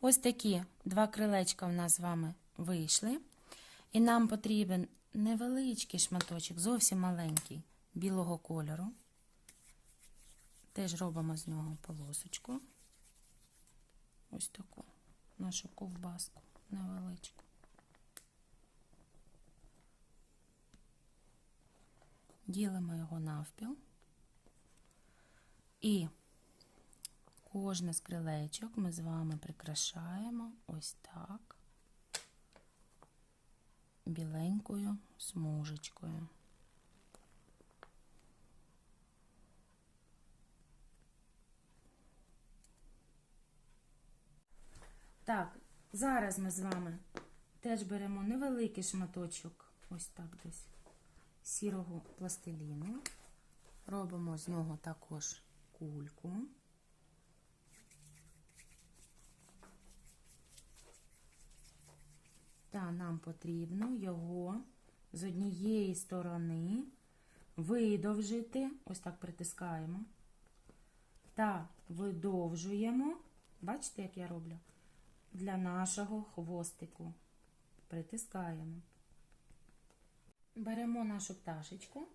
Ось такі два крилечка в нас з вами вийшли. І нам потрібен невеличкий шматочок, зовсім маленький, білого кольору. Теж робимо з нього полосочку. Ось таку нашу ковбаску невеличку. Ділимо його навпіл. І кожне з крилечок ми з вами прикрашаємо ось так біленькою смужечкою. Так, зараз ми з вами теж беремо невеликий шматочок, ось так десь, сірого пластиліну. Робимо з нього також кульку. Та нам потрібно його з однієї сторони видовжити, ось так притискаємо, та видовжуємо, бачите, як я роблю? Для нашого хвостику. Притискаємо. Беремо нашу пташечку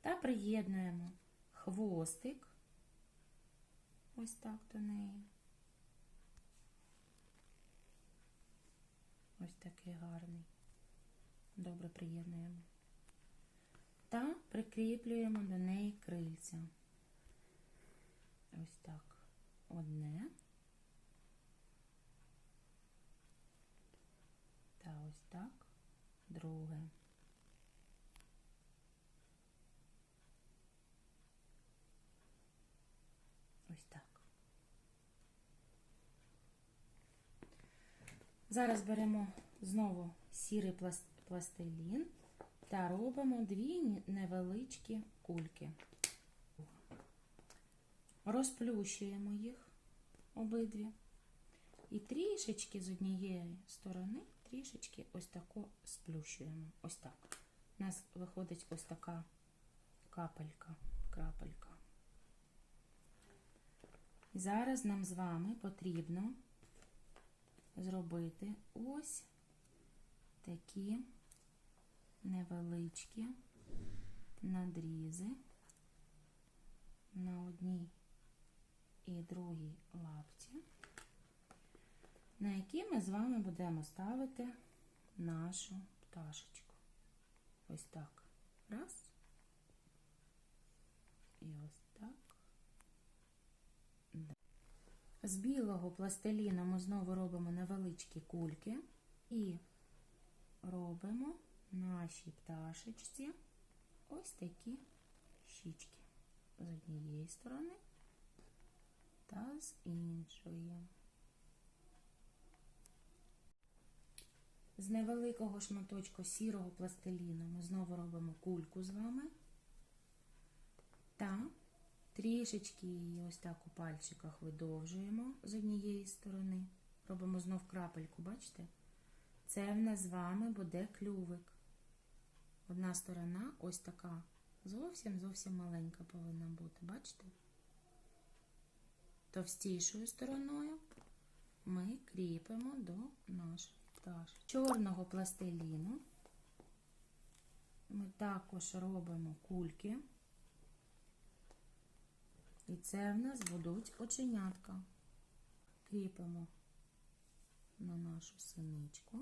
та приєднуємо хвостик ось так до неї. Ось такий гарний. Добре приєднуємо. Та прикріплюємо до неї крильця. Ось так. Одне. Та ось так. Друге. Ось так. Зараз беремо знову сірий пластилін та робимо дві невеличкі кульки. Розплющуємо їх обидві. І трішечки з однієї сторони, трішечки ось тако сплющуємо. Ось так. У нас виходить ось така капелька, крапелька. Зараз нам з вами потрібно зробити ось такі невеличкі надрізи на одній і другій лапці, на які ми з вами будемо ставити нашу пташечку. Ось так. Раз. І ось так. З білого пластиліна ми знову робимо невеличкі кульки і робимо нашій пташечці ось такі щічки з однієї сторони та з іншої. З невеликого шматочку сірого пластиліну ми знову робимо кульку з вами та Трішечки її ось так у пальчиках видовжуємо з однієї сторони. Робимо знов крапельку, бачите? Це в нас з вами буде клювик. Одна сторона ось така. Зовсім-зовсім маленька повинна бути, бачите? Товстішою стороною ми кріпимо до нашої пташки. Чорного пластиліну ми також робимо кульки. І це в нас будуть оченятка. Кріпимо на нашу синичку.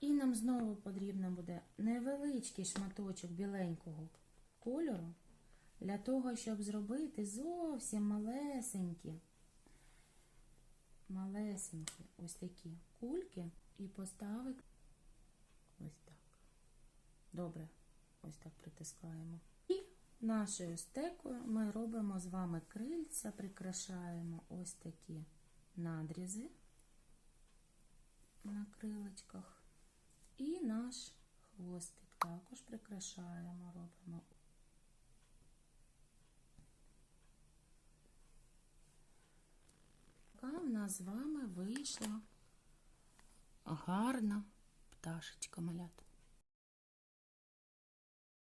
І нам знову потрібно буде невеличкий шматочок біленького кольору для того, щоб зробити зовсім малесенькі, малесенькі ось такі кульки і поставити ось так. Добре, ось так притискаємо. І нашою стекою ми робимо з вами крильця, прикрашаємо ось такі надрізи на крилечках. І наш хвостик також прикрашаємо, робимо. Така в нас з вами вийшла гарна пташечка малята.